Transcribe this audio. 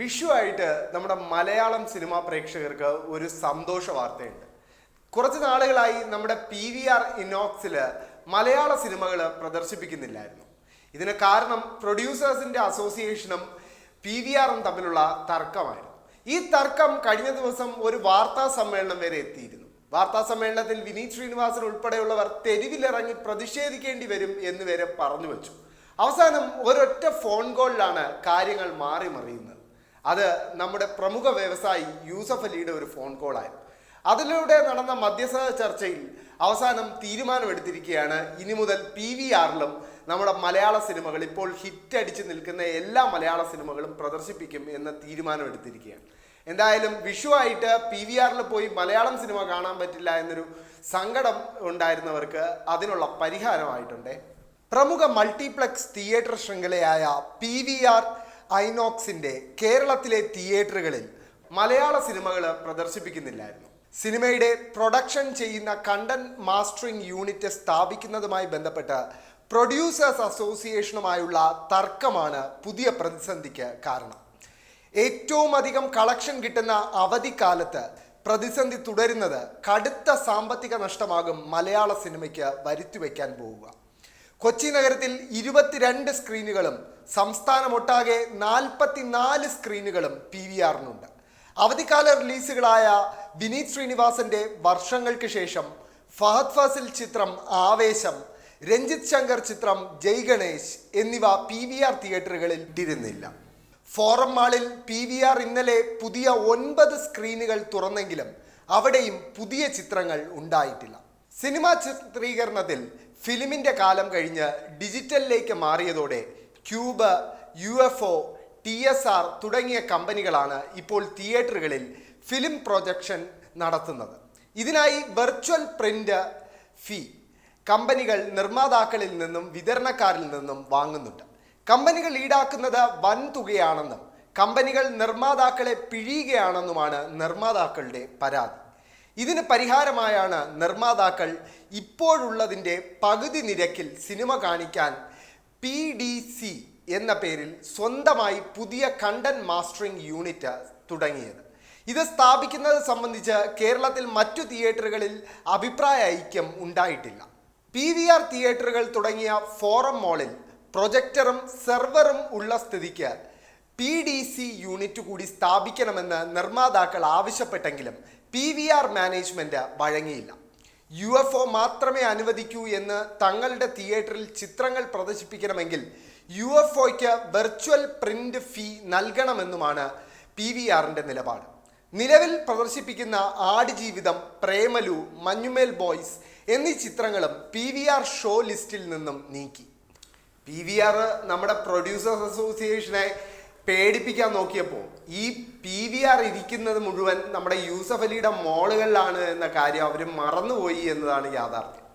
വിഷു ആയിട്ട് നമ്മുടെ മലയാളം സിനിമാ പ്രേക്ഷകർക്ക് ഒരു സന്തോഷ വാർത്തയുണ്ട്. കുറച്ച് നാളുകളായി നമ്മുടെ പി വി ആർ ഇനോക്സിൽ മലയാള സിനിമകൾ പ്രദർശിപ്പിക്കുന്നില്ലായിരുന്നു. ഇതിന് കാരണം പ്രൊഡ്യൂസേഴ്സിന്റെ അസോസിയേഷനും പി വി ആറും തമ്മിലുള്ള തർക്കമായിരുന്നു. ഈ തർക്കം കഴിഞ്ഞ ദിവസം ഒരു വാർത്താ സമ്മേളനം വരെ എത്തിയിരുന്നു. വാർത്താ സമ്മേളനത്തിൽ വിനീത് ശ്രീനിവാസൻ ഉൾപ്പെടെയുള്ളവർ തെരുവിലിറങ്ങി പ്രതിഷേധിക്കേണ്ടി വരും എന്ന് വരെ പറഞ്ഞു വെച്ചു. അവസാനം ഒരൊറ്റ ഫോൺ കോളിലാണ് കാര്യങ്ങൾ മാറി മറിയുന്നത് അത് നമ്മുടെ പ്രമുഖ വ്യവസായി യൂസഫ് അലിയുടെ ഒരു ഫോൺ കോളായിരുന്നു അതിലൂടെ നടന്ന മധ്യസ്ഥ ചർച്ചയിൽ അവസാനം തീരുമാനമെടുത്തിരിക്കുകയാണ്. ഇനി മുതൽ പി വി ആറിലും നമ്മുടെ മലയാള സിനിമകൾ ഇപ്പോൾ ഹിറ്റ് അടിച്ചു നിൽക്കുന്ന എല്ലാ മലയാള സിനിമകളും പ്രദർശിപ്പിക്കും എന്ന തീരുമാനമെടുത്തിരിക്കുകയാണ്. എന്തായാലും വിഷു ആയിട്ട് പി വി ആറിൽ പോയി മലയാളം സിനിമ കാണാൻ പറ്റില്ല എന്നൊരു സങ്കടം ഉണ്ടായിരുന്നവർക്ക് അതിനുള്ള പരിഹാരമായിട്ടുണ്ട്. പ്രമുഖ മൾട്ടിപ്ലക്സ് തിയേറ്റർ ശൃംഖലയായ പി വി ആർ ഐനോക്സിന്റെ കേരളത്തിലെ തിയേറ്ററുകളിൽ മലയാള സിനിമകൾ പ്രദർശിപ്പിക്കുന്നില്ലായിരുന്നു. സിനിമയുടെ പ്രൊഡക്ഷൻ ചെയ്യുന്ന കണ്ടന്റ് മാസ്റ്ററിംഗ് യൂണിറ്റ് സ്ഥാപിക്കുന്നതുമായി ബന്ധപ്പെട്ട് പ്രൊഡ്യൂസേഴ്സ് അസോസിയേഷനുമായുള്ള തർക്കമാണ് പുതിയ പ്രതിസന്ധിക്ക് കാരണം. ഏറ്റവും അധികം കളക്ഷൻ കിട്ടുന്ന അവധിക്കാലത്ത് പ്രതിസന്ധി തുടരുന്നത് കടുത്ത സാമ്പത്തിക നഷ്ടമാകും മലയാള സിനിമയ്ക്ക് വരുത്തിവെക്കാൻ പോവുക. കൊച്ചി നഗരത്തിൽ ഇരുപത്തിരണ്ട് സ്ക്രീനുകളും സംസ്ഥാനമൊട്ടാകെ നാൽപ്പത്തിനാല് സ്ക്രീനുകളും പി വി ആറിനുണ്ട്. അവധിക്കാല റിലീസുകളായ വിനീത് ശ്രീനിവാസന്റെ വർഷങ്ങൾക്ക് ശേഷം ഫഹദ് ഫാസിൽ ചിത്രം ആവേശം രഞ്ജിത് ശങ്കർ ചിത്രം ജയ് ഗണേശ് എന്നിവ പി വി ആർ തിയേറ്ററുകളിൽ ഇട്ടിരുന്നില്ല. ഫോറം മാളിൽ പി വി ആർ ഇന്നലെ പുതിയ ഒൻപത് സ്ക്രീനുകൾ തുറന്നെങ്കിലും അവിടെയും പുതിയ ചിത്രങ്ങൾ ഉണ്ടായിട്ടില്ല. സിനിമാ ചിത്രീകരണത്തിൽ ഫിലിമിന്റെ കാലം കഴിഞ്ഞ് ഡിജിറ്റലിലേക്ക് മാറിയതോടെ Qube U F O T S R തുടങ്ങിയ കമ്പനികളാണ് ഇപ്പോൾ തിയേറ്ററുകളിൽ ഫിലിം പ്രൊജക്ഷൻ നടത്തുന്നത്. ഇതിനായി വെർച്വൽ പ്രിന്റ് ഫീ കമ്പനികൾ നിർമ്മാതാക്കളിൽ നിന്നും വിതരണക്കാരിൽ നിന്നും വാങ്ങുന്നുണ്ട്. കമ്പനികൾ ഈടാക്കുന്നത് വൻ തുകയാണെന്നും കമ്പനികൾ നിർമ്മാതാക്കളെ പിഴിയുകയാണെന്നുമാണ് നിർമ്മാതാക്കളുടെ പരാതി. ഇതിന് പരിഹാരമായാണ് നിർമ്മാതാക്കൾ ഇപ്പോഴുള്ളതിന്റെ പകുതി നിരക്കിൽ സിനിമ കാണിക്കാൻ പി ഡി സി എന്ന പേരിൽ സ്വന്തമായി പുതിയ കണ്ടൻ മാസ്റ്ററിംഗ് യൂണിറ്റ് തുടങ്ങിയത്. ഇത് സ്ഥാപിക്കുന്നത് സംബന്ധിച്ച് കേരളത്തിൽ മറ്റു തിയേറ്ററുകളിൽ അഭിപ്രായ ഐക്യം ഉണ്ടായിട്ടില്ല. പി വി ആർ തിയേറ്ററുകൾ തുടങ്ങിയ ഫോറം മോളിൽ പ്രൊജക്ടറും സെർവറും ഉള്ള സ്ഥിതിക്ക് പി ഡി സി യൂണിറ്റ് കൂടി സ്ഥാപിക്കണമെന്ന് നിർമ്മാതാക്കൾ ആവശ്യപ്പെട്ടെങ്കിലും പി വി ആർ മാനേജ്മെന്റ് വഴങ്ങിയില്ല. യു എഫ് ഒ മാത്രമേ അനുവദിക്കൂ എന്ന് തങ്ങളുടെ തിയേറ്ററിൽ ചിത്രങ്ങൾ പ്രദർശിപ്പിക്കണമെങ്കിൽ യു എഫ് ഒയ്ക്ക് വെർച്വൽ പ്രിന്റ് ഫീ നൽകണമെന്നുമാണ് പി വി ആറിന്റെ നിലപാട്. നിലവിൽ പ്രദർശിപ്പിക്കുന്ന ആടുജീവിതം പ്രേമലു മഞ്ഞുമേൽ ബോയ്സ് എന്നീ ചിത്രങ്ങളും പി വി ആർ ഷോ ലിസ്റ്റിൽ നിന്നും നീക്കി. പി വി ആർ നമ്മുടെ പ്രൊഡ്യൂസേഴ്സ് അസോസിയേഷനെ പേടിപ്പിക്കാൻ നോക്കിയപ്പോൾ ഈ പി വി ആർ ഇരിക്കുന്നത് മുഴുവൻ നമ്മുടെ യൂസഫ് അലിയുടെ മോളുകളിലാണ് എന്ന കാര്യം അവർ മറന്നുപോയി എന്നതാണ് യാഥാർത്ഥ്യം.